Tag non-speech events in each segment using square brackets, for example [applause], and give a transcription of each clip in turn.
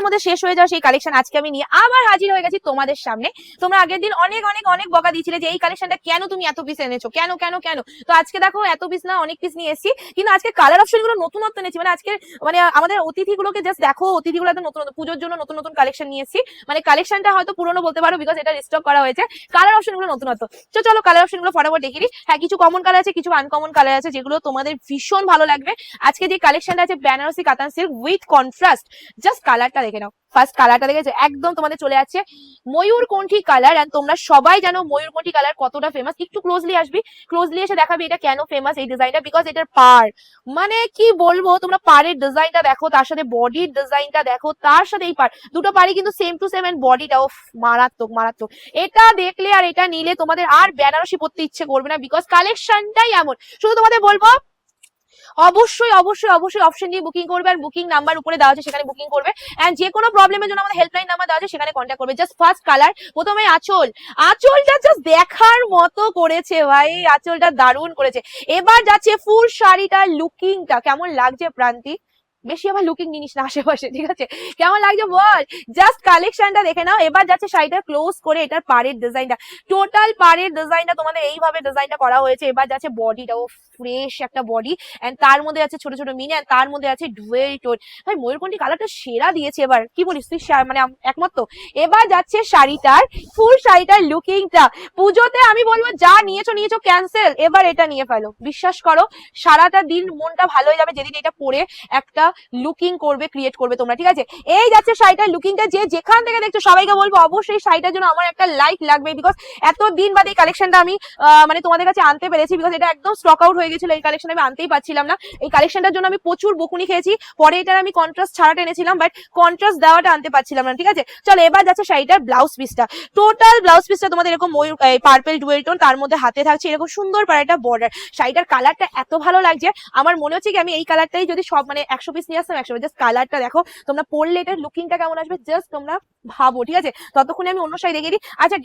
দিনের মধ্যে শেষ হয়ে যাওয়া সেই কালেকশন আজকে আমি নিয়ে আবার হাজির হয়ে গেছি তোমাদের সামনে। তোমরা আগের দিন অনেক অনেক অনেক বকা দিয়েছিলে যে এই কালেকশনটা কেন তুমি এত পিস এনেছো? কেন কেন কেন? তো আজকে দেখো এত পিস না, অনেক পিস নিয়ে এসেছি। কিন্তু আজকে কালার অপশনগুলো নতুনত্ব এনেছি। মানে আজকে মানে আমাদের অতিথিগুলোকে জাস্ট দেখো অতিথিগুলো নতুন পুজোর জন্য নতুন নতুন কালেকশন নিয়ে এসেছি। মানে কালেকশনটা হয়তো পুরনো বলতে পারো বিকজ এটা রিস্টক করা হয়েছে। কালার অপশনগুলো নতুনত্ব। তো চলো কালার অপশনগুলো ফটাফট দেখি হ্যাঁ কিছু কমন কালার আছে, কিছু আনকমন কালার আছে, যেগুলো তোমাদের ভীষণ ভালো লাগবে। আজকে যে কালেকশনটা আছে বেনারসি কাতান সিল্ক উইথ কন্ট্রাস্ট জাস্ট কালারটা দেখে নাও। ফার্স্ট কালারটা দেখেছ? একদম তোমাদের চলে যাচ্ছে ময়ূরকণ্ঠী কালার এন্ড তোমরা সবাই জানো ময়ূরকণ্ঠী কালার কতটা ফেমাস একটু ক্লোজলি আসবি। ক্লোজলি এসে দেখাবি এটা কেন ফেমাস এই ডিজাইনটা বিকজ এটার পার মানে কি বলব, তোমরা পাড়ের ডিজাইনটা দেখো, তার সাথে বডির ডিজাইনটা দেখো, তার সাথে এই পার দুটো পাড়ি কিন্তু সেম টু সেম এন্ড বডিটাও মারাত্মক মারাত্মক। এটা দেখলে আর এটা নিলে তোমাদের আর বেনারসি পড়তে ইচ্ছে করবে না বিকজ কালেকশনটাই এমন। শুধু তোমাদের বলব অবশ্যই অবশ্যই অবশ্যই অপশন দিয়ে বুকিং করবে আর বুকিং নাম্বার উপরে দেওয়া আছে, সেখানে বুকিং করবে। অ্যান্ড যে কোনো প্রবলেমের জন্য আমাদের হেল্পলাইন নাম্বার দেওয়া আছে, সেখানে কন্ট্যাক্ট করবে। জাস্ট ফার্স্ট কালার প্রথমে আঁচল। আঁচলটা জাস্ট দেখার মতো করেছে ভাই, আঁচলটা দারুণ করেছে। এবার যাচ্ছে ফুল শাড়িটা লুকিংটা কেমন লাগছে প্রান্তি? বেশি আবার লুকিং জিনিস না আশেপাশে, ঠিক আছে? কেমন লাগছে বল? জাস্ট কালেকশনটা দেখে নাও। এবার যাচ্ছে শাড়িটা ক্লোজ করে এটার পাড়ের ডিজাইনটা টোটাল পাড়ের ডিজাইনটা তোমাদের এইভাবে ডিজাইনটা করা হয়েছে। এবার যাচ্ছে বডিটা ও ফ্রেশ একটা বডি এন্ড তার মধ্যে আছে ছোট ছোট মিনি এন্ড তার মধ্যে আছে ডুয়েল টোন ভাই, ময়ূরকণ্ঠী কালারটা সেরা দিয়েছে এবার। কি বলিস? তুই মানে আম- একমত তো? এবার যাচ্ছে শাড়িটার ফুল শাড়িটার লুকিংটা পুজোতে আমি বলব, যা নিয়েছো নিয়েছো ক্যান্সেল এবার এটা নিয়ে ফেলো। বিশ্বাস করো, সারাটা দিন মনটা ভালো হয়ে যাবে যেদিন এটা পরে একটা লুকিং করবে ক্রিয়েট করবে তোমরা, ঠিক আছে? এই যাচ্ছে শাড়িটার লুকিংটা যে যেখান থেকে দেখছ সবাইকে বলব, অবশ্যই শাড়িটার জন্য আমার একটা লাইক লাগবে বিকজ এত দিন বাদে এই কালেকশনটা আমি মানে তোমাদের কাছে আনতে পেরেছি বিকজ এটা একদম স্টক আউট হয়ে গেছিল, এই কালেকশন আমি আনতেই পারছিলাম না। এই কালেকশনটার জন্য আমি প্রচুর বকুনি খেয়েছি, পরে এটার আমি কন্ট্রাস্ট ছাড়াটা এনেছিলাম বাট কন্ট্রাস্ট দেওয়াটা আনতে পারছিলাম না, ঠিক আছে? চলো, এবার যাচ্ছে শাড়িটার ব্লাউজ পিসটা টোটাল ব্লাউজ পিসটা তোমাদের এরকম পার্পেল ডুয়েল টোন তার মধ্যে হাতে থাকছে এরকম সুন্দর পার একটা বর্ডার শাড়িটার কালারটা এত ভালো লাগছে, আমার মনে হচ্ছে কি আমি এই কালারটাই যদি সব মানে একশো পিস নিয়ে আসতাম জাস্ট কালারটা দেখো, তোমরা এটার লুকিংটা কেমন আসবে জাস্ট তোমরা ভাবো, ঠিক আছে? ততক্ষণে আমি অন্য আচ্ছা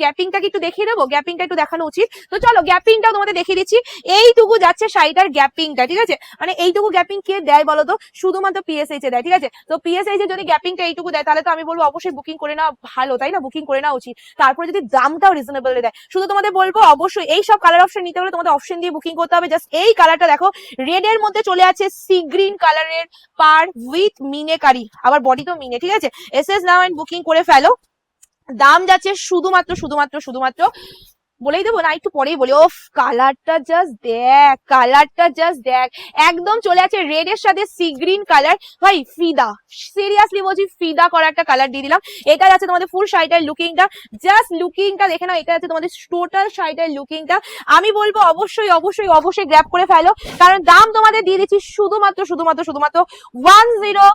একটু দেখিয়ে দেবো? গ্যাপিংটা একটু দেখানো উচিত। তো চলো গ্যাপিংটাও তোমাদের দেখিয়ে দিচ্ছি। এইটুকু যাচ্ছে শাড়িটার গ্যাপিংটা ঠিক আছে? মানে এইটুকু গ্যাপিং কে দেয় বলো তো? শুধুমাত্র পিএসএইচ এ দেয়, ঠিক আছে? তো পিএসএইচ এ যদি গ্যাপিংটা এইটুকু দেয়, তাহলে তো আমি বলব অবশ্যই বুকিং করে নেওয়া ভালো, তাই না? বুকিং করে নেওয়া উচিত। তারপরে যদি দামটাও রিজনেবল দেয়, শুধু তোমাদের বলব অবশ্যই এই সব কালার অপশন নিতে হলে তোমাদের অপশন দিয়ে বুকিং করতে হবে। জাস্ট এই কালারটা দেখো রেড এর মধ্যে চলে আছে সি গ্রিন কালারের পার উইথ মিনে কারি আবার বডি তো মিনে, ঠিক আছে? এস এস নাও বুকিং করে ফেলো। দাম যাচ্ছে শুধুমাত্র শুধুমাত্র শুধুমাত্র বলেই দেবো না, একটু পরেই বলি। ওফ কালারটা জাস্ট দেখ কালারটা জাস্ট দেখ। একদম চলে আছে রেড এর সাথে সি গ্রিন কালার ভাই, ফিদা সিরিয়াসলি বলছি, ফিদা করা একটা কালার দিয়ে দিলাম। এটা আছে তোমাদের ফুল শাড়িটার লুকিংটা জাস্ট লুকিংটা দেখে নাও এটা আছে তোমাদের টোটাল শাড়িটার লুকিংটা আমি বলব অবশ্যই অবশ্যই অবশ্যই গ্র্যাপ করে ফেলো। কারণ দাম তোমাদের দিয়ে দিচ্ছি শুধুমাত্র শুধুমাত্র শুধুমাত্র ওয়ান জিরো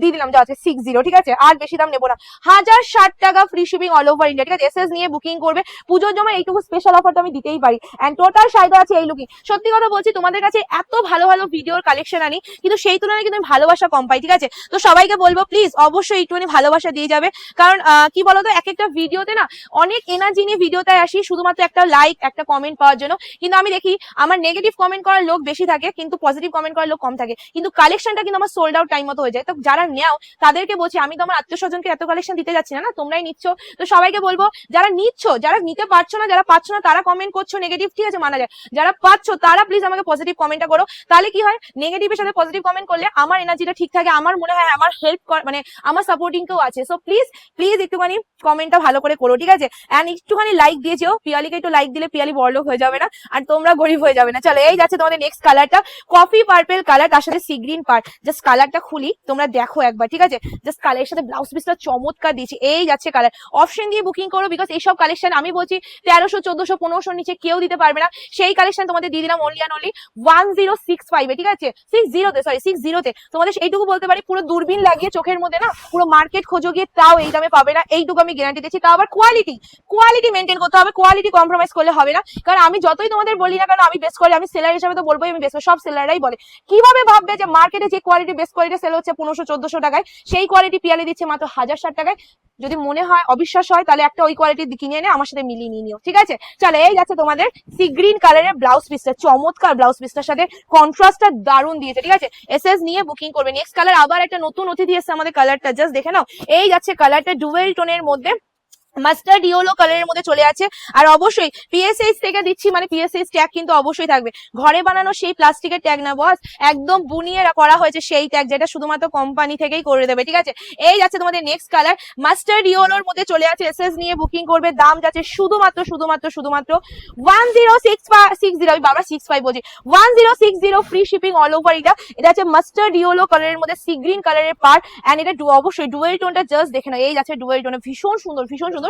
দিয়ে দিলাম, যা আছে সিক্স জিরো ঠিক আছে? আর বেশি দাম নেব না। হাজার ষাট টাকা free shipping all over India ঠিক আছে? এসএস নিয়ে বুকিং করবে। পুজোর জন্য এইটুকু স্পেশাল অফারটা আমি দিতেই পারি। এন্ড টোটাল শাড়িটা আছে এই লুকিং সত্যি কথা বলছি, তোমাদের কাছে এত ভালো ভালো ভিডিওর কালেকশন আনি, কিন্তু সেই তুলনায় কিন্তু আমি ভালোবাসা কম পাই, ঠিক আছে? তো সবাইকে বলব প্লিজ অবশ্যই একটুখানি ভালোবাসা দিয়ে যাবে। কারণ কি বলতো এক একটা ভিডিওতে না অনেক এনার্জি নিয়ে ভিডিওতে আসি, শুধুমাত্র একটা লাইক একটা কমেন্ট পাওয়ার জন্য। কিন্তু আমি দেখি, আমার নেগেটিভ কমেন্ট করার লোক বেশি থাকে, কিন্তু পজিটিভ কমেন্ট করার লোক কম থাকে। কিন্তু কালেকশনটা কিন্তু আমার সোল্ড আউট টাইম মতো হয়ে যায়। তো যারা নেও, তাদেরকে বলছি, আমি তো আমার আত্মীয় স্বজনকে এত কালেকশন দিতে যাচ্ছি না না, তোমরাই নিচ্ছ। তো সবাইকে বলব, যারা নিচ্ছ, যারা নিতে পারছ না, যারা পাচ্ছ না, তারা কমেন্ট করছ নেগেটিভ ঠিক আছে, মানা যায়। যারা পাচ্ছ, তারা প্লিজ আমাকে পজিটিভ কমেন্টটা করো। তাহলে কি হয় নেগেটিভের সাথে পজিটিভ কমেন্ট করলে আমার এনার্জিটা ঠিক থাকে, আমার মনে হয় আমার হেল্প মানে আমার সাপোর্টিং কেউ আছে। সো প্লিজ প্লিজ একটুখানি কমেন্টটা ভালো করে করো, ঠিক আছে? এন্ড একটুখানি লাইক দিয়েছ পিয়ালিকে একটু লাইক দিলে পিয়ালি বড়লোক হয়ে যাবে না, আর তোমরা গরিব হয়ে যাবে না। চলো, এই যাচ্ছে তোমাদের নেক্সট কালারটা কফি পার্পেল কালার তার সাথে সি গ্রিন পার জাস্ট কালারটা খুলি, তোমরা দেখো। একবার, ঠিক আছে? জাস্ট কালারের সাথে ব্লাউজ পিসটা চমৎকার দিয়েছি। এই যাচ্ছে কালার অপশন দিয়ে বুকিং করো বিকজ এইসব কালেকশন আমি বলছি তেরোশো, চোদ্দশো পনেরোশো নিচে কেউ দিতে পারবে না। সেই কালেকশন তোমাদের দিয়ে দিলাম only and only one zero six ফাইভে ঠিক আছে? সিক্স জিরোতে সরি সিক্স জিরোতে তোমাদের এইটুকু বলতে পারি, পুরো দূরবীন লাগিয়ে চোখের মধ্যে না, পুরো মার্কেট খোঁজো গিয়ে তাও এই দামে পাবে না। এইটুকু আমি গ্যারান্টি দিচ্ছি। তাও আবার কোয়ালিটি কোয়ালিটি মেনটেন করতে হবে কোয়ালিটি কম্প্রোমাইজ করলে হবে না। কারণ আমি যতই তোমাদের বলি না কেন, আমি বেস করি, আমি সেলার হিসাবে তো বলবোই, আমি বেস করি, সব সেলাররাই বলে। কীভাবে ভাববে যে মার্কেটে যে কোয়ালিটি বেস কোয়ালিটি সেল হচ্ছে পনেরোশো চোদ্দশো টাকায়। সেই কোয়ালিটি পিয়ালি দিচ্ছে মাত্র হাজার ষাট টাকায়। যদি মনে হয় অবিশ্বাস হয়, তাহলে একটা ওই কোয়ালিটি কিনে এনে আমার সাথে মিলিয়ে নিয়ে নিও, ঠিক আছে? চলো, এই যাচ্ছে তোমাদের সি গ্রিন কালারের ব্লাউজ পিসটা চমৎকার ব্লাউজ পিসটার সাথে কন্ট্রাস্টটা দারুণ দিয়েছে, ঠিক আছে? এস এস নিয়ে বুকিং করবে। নেক্সট কালার আবার একটা নতুন অতিথি এসছে আমাদের কালারটা জাস্ট দেখে নাও। এই যাচ্ছে কালারটা ডুয়েল টোনের মধ্যে। মাস্টার্ড ইয়েলো কালারের মধ্যে চলে আছে। আর অবশ্যই পিএসএইচ থেকে দিচ্ছি মানে পিএসএইচ ট্যাগ কিন্তু অবশ্যই থাকবে। ঘরে বানানো সেই প্লাস্টিকের ট্যাগ না বস একদম বুনিয়ে করা হয়েছে সেই ট্যাগ যেটা শুধুমাত্র কোম্পানি থেকেই করে দেবে, ঠিক আছে? এই যাচ্ছে তোমাদের নেক্সট কালার মাস্টার্ড ইয়েলোর মধ্যে চলে আছে এসএস নিয়ে বুকিং করবে। দাম যাচ্ছে শুধুমাত্র শুধুমাত্র শুধুমাত্র one zero six six zero আমি বাবা সিক্স ফাইভ বলছি। One zero six zero free shipping all over এটা এটা হচ্ছে মাস্টার্ড ইয়েলো কালারের মধ্যে সি গ্রিন কালারের পার অ্যান্ড এটা অবশ্যই ডুয়েল টোনটা জাস্ট দেখে নাও। এই যাচ্ছে ডুয়েল টোনে ভীষণ সুন্দর ভীষণ সুন্দর।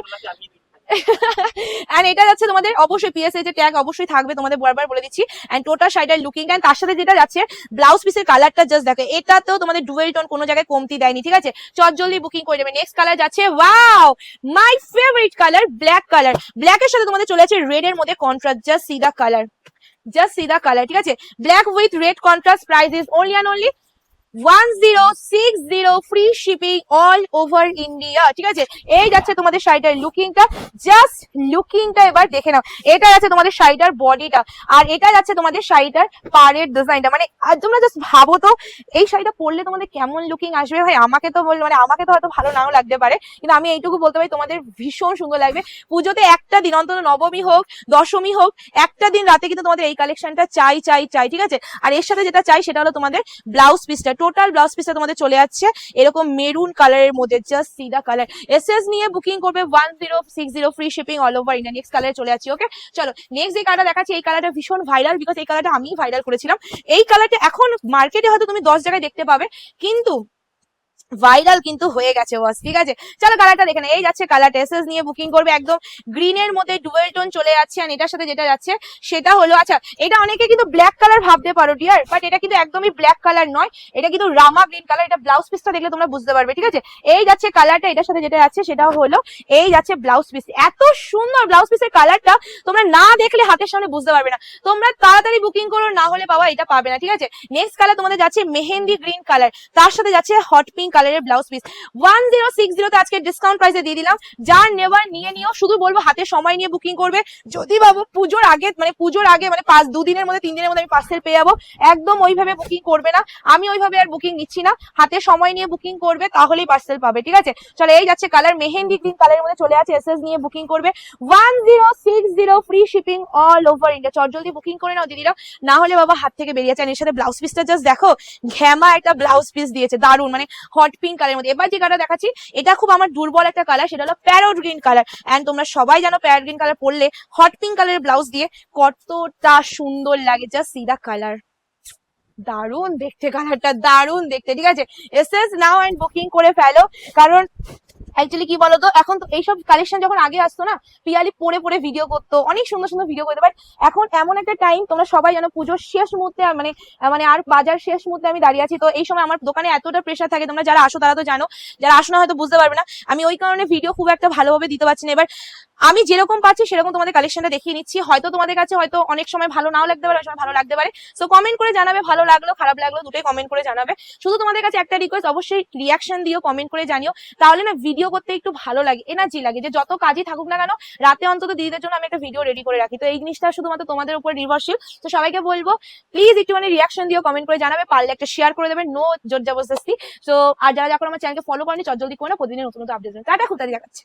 এন্ড [laughs] এটা যাচ্ছে তোমাদের অবশ্যই পিএসএ যে ট্যাগ অবশ্যই থাকবে তোমাদের বারবার বলে দিচ্ছি। এন্ড টোটাল শাড়িটার লুকিং এন্ড তার সাথে যেটা যাচ্ছে ব্লাউজ পিসের কালারটা জাস্ট দেখো এটা তো তোমাদের ডুয়েল টোন কোনো জায়গায় কমতি দেয়নি ঠিক আছে? চট জলদি বুকিং করে দেবে। নেক্সট কালার যাচ্ছে wow my favourite colour black colour black এর সাথে তোমাদের চলে আছে রেড এর মধ্যে contrast just see the colour just see the colour ঠিক আছে? Black with red contrast price is only and only one zero six zero free shipping all over India ঠিক আছে? এই যাচ্ছে তোমাদের শাড়িটার জাস্ট এবার দেখে নাও। তোমাদের শাড়িটার আর তোমাদের শাড়িটার মানে তোমরা জাস্ট ভাবো তো, এই শাড়িটা পরলে তোমাদের কেমন লুকিং আসবে? ভাই, আমাকে তো বল মানে আমাকে তো হয়তো ভালো নাও লাগতে পারে। কিন্তু আমি এইটুকু বলতে পারি, তোমাদের ভীষণ সুন্দর লাগবে। পুজোতে একটা দিন, অন্তত নবমী হোক, দশমী হোক, একটা দিন রাতে কিন্তু তোমাদের এই কালেকশনটা চাই চাই চাই, ঠিক আছে? আর এর সাথে যেটা চাই, সেটা হলো তোমাদের ব্লাউজ পিসটা টোটাল ব্লাউজ পিসটা তোমাদের চলে যাচ্ছে। এরকম মেরুন কালারের মধ্যে just see the colour S S নিয়ে বুকিং করবে one zero six zero free shipping all over India next কালারে চলে যাচ্ছি ওকে চলো নেক্সট যে কালারটা দেখাচ্ছি, এই কালারটা ভীষণ ভাইরাল বিকজ এই কালারটা আমি ভাইরাল করেছিলাম। এই কালারটা এখন মার্কেটে হয়তো তুমি দশ জায়গায় দেখতে পাবে, কিন্তু ভাইরাল কিন্তু হয়ে গেছে, বস, ঠিক আছে চলো কালারটা দেখে। এই যাচ্ছে কালারটা এসএস নিয়ে বুকিং করবে একদম গ্রিনের মধ্যে ডুয়েল টোন চলে যাচ্ছে আর এটার সাথে যেটা যাচ্ছে, সেটা হলো আচ্ছা এটা অনেকে কিন্তু ব্ল্যাক কালার ভাবতে পারো ডিয়ার বাট এটা কিন্তু একদমই ব্ল্যাক কালার নয়, এটা কিন্তু রামা গ্রিন কালার এটা ব্লাউজ পিসটা দেখলে তোমরা বুঝতে পারবে, ঠিক আছে এই যাচ্ছে কালারটা এটার সাথে যেটা যাচ্ছে, সেটা হলো, এই যাচ্ছে ব্লাউজ পিস এত সুন্দর ব্লাউজ পিসের কালারটা তোমরা না দেখলে হাতের সামনে বুঝতে পারবে না, তোমরা তাড়াতাড়ি বুকিং করো, না হলে বাবা এটা পাবে না, ঠিক আছে নেক্সট কালার তোমাদের যাচ্ছে মেহেন্দি গ্রিন কালার তার সাথে যাচ্ছে হট পিঙ্ক কালারের blouse piece one zero six জিরোতে আজকে ডিসকাউন্ট প্রাইসে দিয়ে দিলাম। যার নেওয়ার নিয়ে নিও শুধু বলব হাতে সময় নিয়ে বুকিং করবে। যদি বাবু পুজোর আগে মানে পুজোর আগে মানে পাঁচ, দুদিনের মধ্যে তিন দিনের মধ্যে আমি পার্সেল পেয়ে যাব, একদম ওইভাবে বুকিং করবে না। আমি ওইভাবে আর বুকিং নিচ্ছি না। হাতে সময় নিয়ে বুকিং করবে, তাহলেই পার্সেল পাবে, ঠিক আছে? চলো, এই যাচ্ছে কালার মেহেন্দি গ্রিন কালারের মধ্যে চলে আছে এসএস নিয়ে বুকিং করবে। One zero six zero free shipping all over India চট জলদি বুকিং করে নাও, দিদিরা। না হলে বাবা হাত থেকে বেরিয়ে আর এর সাথে ব্লাউজ পিসটা জাস্ট দেখো ঘ্যামা একটা ব্লাউজ পিস দিয়েছে দারুণ মানে হট পিঙ্ক কালারের মধ্যে। এবার যে কালার দেখাচ্ছি, এটা খুব আমার দুর্বল একটা কালার সেটা হলো প্যারোট গ্রিন কালার অ্যান্ড তোমরা সবাই জানো প্যারোট গ্রিন কালার পরলে হট পিঙ্ক কালারের ব্লাউজ দিয়ে কতটা সুন্দর লাগে যা সিদা কালার দারুণ দেখতে কালারটা দারুণ দেখতে। ঠিক আছে? এসেস নাও অ্যান্ড বুকিং করে ফেলো। কারণ অ্যাকচুয়ালি কি বলতো? এখন তো এইসব কালেকশন যখন আগে আসতো না, পিয়ালি পরে পরে ভিডিও করতো, অনেক সুন্দর সুন্দর ভিডিও করতে বাট এখন এমন একটা টাইম তোমরা সবাই যেন পুজোর শেষ মুহূর্তে মানে মানে আর বাজার শেষ মুহূর্তে আমি দাঁড়িয়ে আছি। তো এই সময় আমার দোকানে এতটা প্রেশার থাকে, তোমরা যারা আসো তারা তো জানো, যারা আসো না হয়তো বুঝতে পারবে না। আমি ওই কারণে ভিডিও খুব একটা ভালোভাবে দিতে পারছি না। এবার আমি যেরকম পাচ্ছি সেরকম তোমাদের কালেকশনটা দেখিয়ে নিচ্ছি। হয়তো তোমাদের কাছে হয়তো অনেক সময় ভালো নাও লাগতে পারে, অনেক সময় ভালো লাগতে পারে। সো কমেন্ট করে জানাবে, ভালো লাগল, খারাপ লাগল, দুটোই কমেন্ট করে জানাবে। শুধু তোমাদের কাছে একটা রিকোয়েস্ট অবশ্যই রিয়াকশন দিও কমেন্ট করে জানিও। তাহলে না ভিডিও করতে একটু ভালো লাগে এনার্জি লাগে যে যত কাজই থাকুক না কেন, রাতে অন্তত দিদিদের জন্য আমি একটা ভিডিও রেডি করে রাখি। তো এই জিনিসটা শুধুমাত্র তোমাদের উপর নির্ভরশীল। তো সবাইকে বলব প্লিজ একটুখানি রিয়াকশন দিও কমেন্ট করে জানাবে, পারলে একটা শেয়ার করে দেবে নো জোর জবরদস্তি তো আর যারা যখন আমার চ্যানেলকে ফলো করেনি, চট জলদি করে না প্রতিদিন নতুন নতুন আপডেট টাটা, খুব তাড়াতাড়ি দেখাচ্ছে।